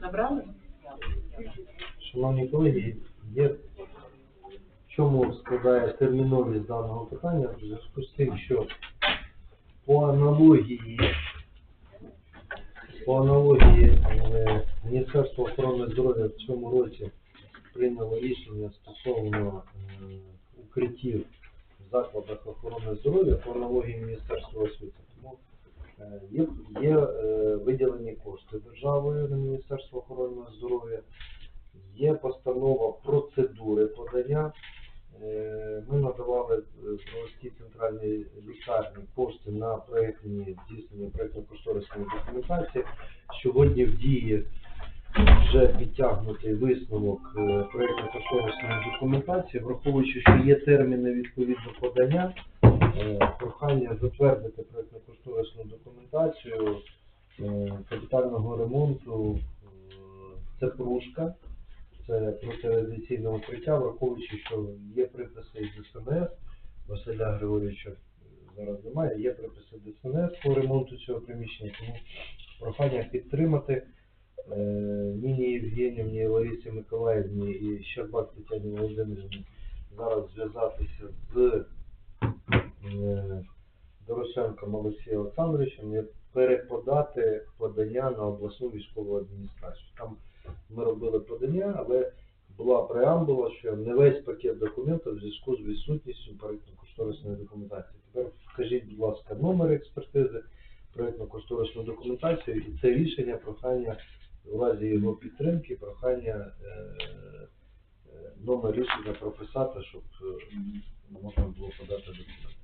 Набрали? Шановні колеги, є в чому складає терміновість даного питання в зв'язку з тим, що по аналогії по аналогії е, Міністерство охорони здоров'я в цьому році прийняло рішення стосовно е, укриттів закладах охорони здоров'я по Міністерства освіти. Тому е, є, є е, виділені кошти державою на Міністерство охорони здоров'я. Є постанова процедури подання. Е, Ми надавали в Броварській центральній лікарні кошти на проєктні здійснення проєктно-кошторисної документації. Сьогодні в дії вже підтягнутий висновок е, проєктно-кошторисної документації, враховуючи, що є терміни відповідно подання, е, прохання затвердити проєктно-кошторисну документацію е, капітального ремонту. Це пружка, це протирадіаційне укриття, враховуючи, що є приписи із ДСНС, Василя Григорьовича зараз немає, є приписи ДСНС по ремонту цього приміщення, тому прохання підтримати Ніні Євгенівні, Ларисі Миколаївні і Щербак Тетяні Володимирівні зараз зв'язатися з е, Дорошенком Олексієм Олександровичем і переподати подання на обласну військову адміністрацію. Там ми робили подання, але була преамбула, що не весь пакет документів в зв'язку з відсутністю проєктно-кошторисної документації. Тепер вкажіть, будь ласка, номер експертизи, проєктно-кошторисну документацію і це рішення, прохання в разі його підтримки, прохання е, е, номер рішення прописати, щоб е, можна було подати документи.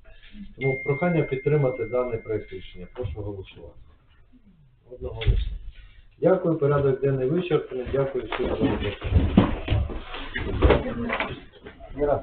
Тому прохання підтримати даний проєкт рішення. Прошу голосувати. Одноголосно. Дякую, порядок денний вичерпаний. Дякую всім за раз.